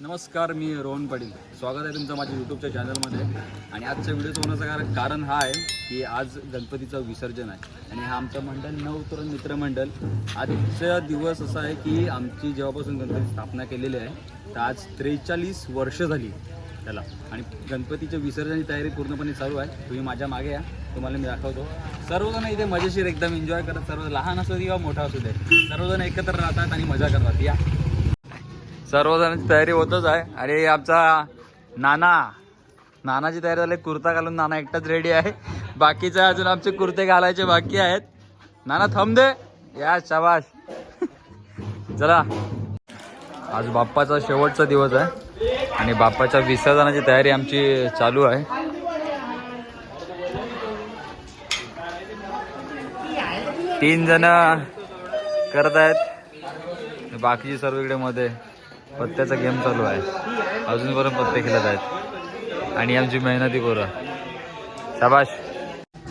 नमस्कार मी रोहन पाटील. स्वागत आहे तुमचं माझ्या यूट्यूबच्या चॅनलमध्ये आणि आजच्या व्हिडिओचं होण्याचं कारण कारण हा आहे की आज गणपतीचं विसर्जन आहे. आणि हा आमचं मंडळ नवतरुण मित्रमंडळ आजचा दिवस असा आहे की आमची जेव्हापासून गणपती स्थापना केलेली आहे तर आज त्रेचाळीस वर्ष झाली त्याला. आणि गणपतीच्या विसर्जनाची तयारी पूर्णपणे चालू आहे. तुम्ही माझ्या मागे या. तुम्हाला मी दाखवतो. सर्वजण इथे मजेशीर एकदम एन्जॉय करत सर्व लहान असू दे किंवा मोठा असू दे सर्वजण एकत्र राहतात आणि मजा करतात. या. सर्वजणांची तयारी होतच आहे. अरे आमचा नाना नानाची तयारी झाली कुर्ता घालून नाना एकटाच रेडी आहे. बाकीचे अजून आमचे कुर्ते घालायचे बाकी आहेत. नाना थंब दे. या शाबाश चला. आज बाप्पाचा शेवटचा दिवस आहे आणि बाप्पाच्या विसर्जनाची तयारी आमची चालू आहे. तीन जण करत आहेत. बाकीचे सर्व इकडे मध्ये. पत्त्याचा गेम चालू आहे. अजूनपर्यंत पत्ते खेळत आहेत. आणि आमची मेहनती पोरं. शाबाश.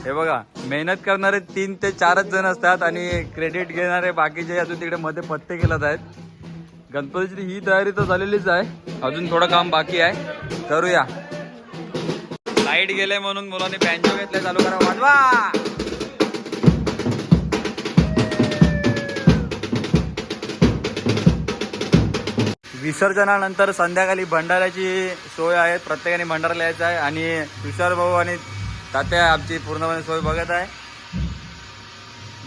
हे बघा मेहनत करणारे तीन ते चारच जण असतात आणि क्रेडिट घेणारे बाकीचे अजून तिकडे मध्ये पत्ते खेळत आहेत. गणपतीची ही तयारी तर झालेलीच आहे. अजून थोडं काम बाकी आहे. करूया. लाइट गेले म्हणून मुलांनी बँचो घेतले चालू करा. वाजवा! विसर्जनानंतर संध्याकाळी भंडाऱ्याची सोय आहे प्रत्येकाने भंडारा यायचा आहे आणि तुषार भाऊ आणि तात्या आमची पूर्णपणे सोय बघत आहे.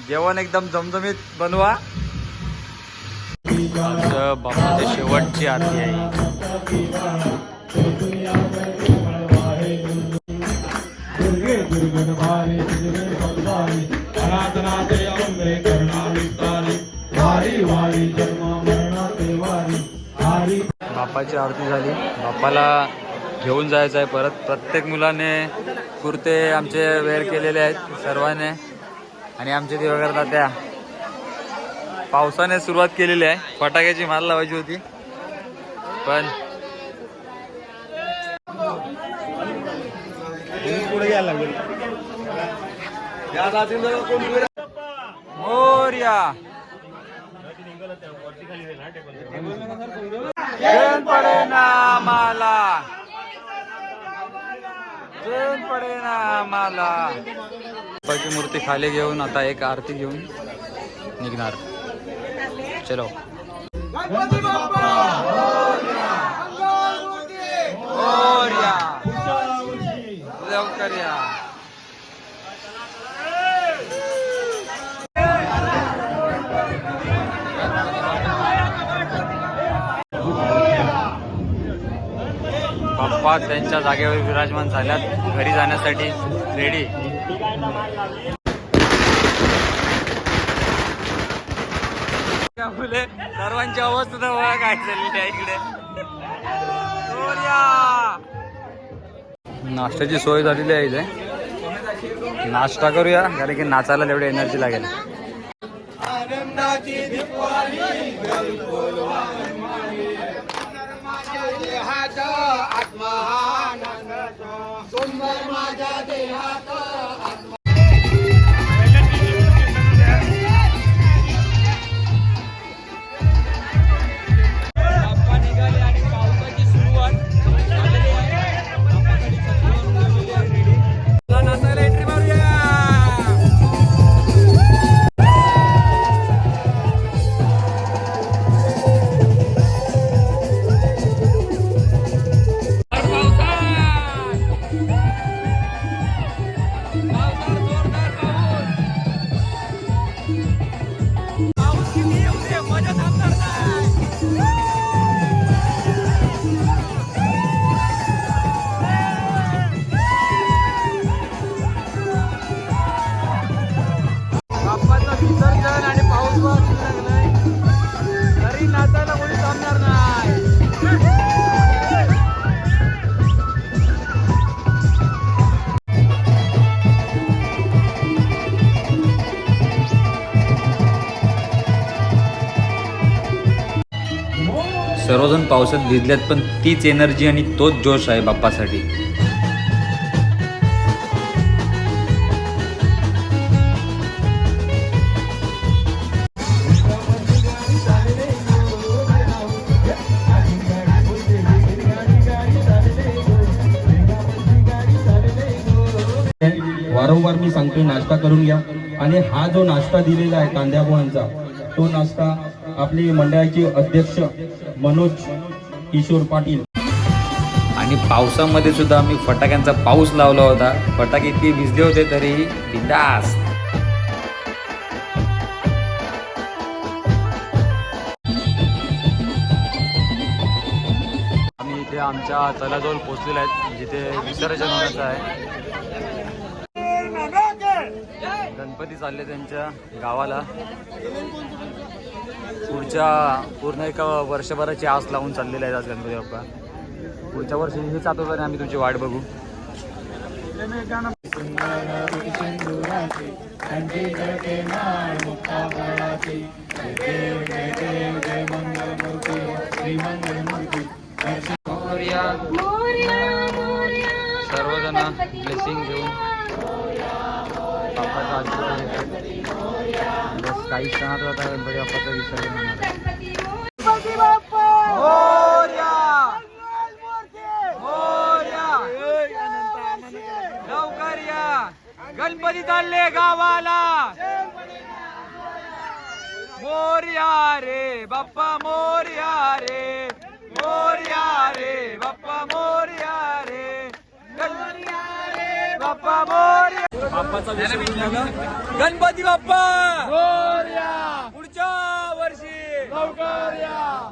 जेवण एकदम जमजमीत बनवा. आमचं बाप्पाची शेवटची आरती आहे. बाप्पाची आरती झाली. बाप्पाला घेऊन जायचं आहे परत. प्रत्येक मुलाने कुर्ते आमचे वेअर केलेले आहेत सर्वांनी. आणि आमचे ते वगैरे त्या पावसाने सुरुवात केलेली आहे. फटाक्याची माल लावायची होती. पण मोर्या. जैन पडे ना मला जैन पडे ना मला बाप्पाची मूर्ती खाली घेऊन आता एक आरती घेऊन निघणार. चलो. पाच त्यांच्या जागेवर विराजमान झाल्यात. घरी जाण्यासाठी रेडी मुले सर्वांची अवस्था बघा काय चालली त्या इकडे. नाश्त्याची सोय झालेली आहे इथे. नाश्ता करूया कारण की नाचायला तेवढी एनर्जी लागेल. बाप्पा सर्वजण पावसात भिजल्यात पण तीच एनर्जी आणि तोच जोश आहे बाप्पासाठी. वारंवार मी सांगतो नाश्ता करून घ्या. आणि हा जो नाश्ता दिलेला आहे कांद्या पोहांचा तो नाश्ता आपले मंडळाचे अध्यक्ष मनोज किशोर पाटील. आणि पावसामध्ये सुद्धा आम्ही फटाक्यांचा पाऊस लावला होता. फटाके इतके भिजले होते तरी बिंदास. आम्ही इथे आमच्या तलाजवळ पोहोचलेलो आहेत. जिथे विसर्जन होण्याचं आहे. गणपती चालले त्यांच्या गावाला. पुढच्या पूर्ण एका वर्षभराची आस लावून चाललेले आहेत आज गणपती बाप्पा पुढच्या वर्षी हेच आठवतं आम्ही तुमची वाट बघू. सर्वजण ब्लेसिंग घेऊन काही क्षणात आता गणपती बाप्पाचं विसर्जन होणार आहे. लवकर या! गणपती चालले गावाला! मोर्या रे बाप्पा मोर्या रे! मोर्या रे बाप्पा मोर्या रे! गणपती बाप्पाचा विसर्जन झालं. गणपती बाप्पा! पुढच्या वर्षी! लवकर या!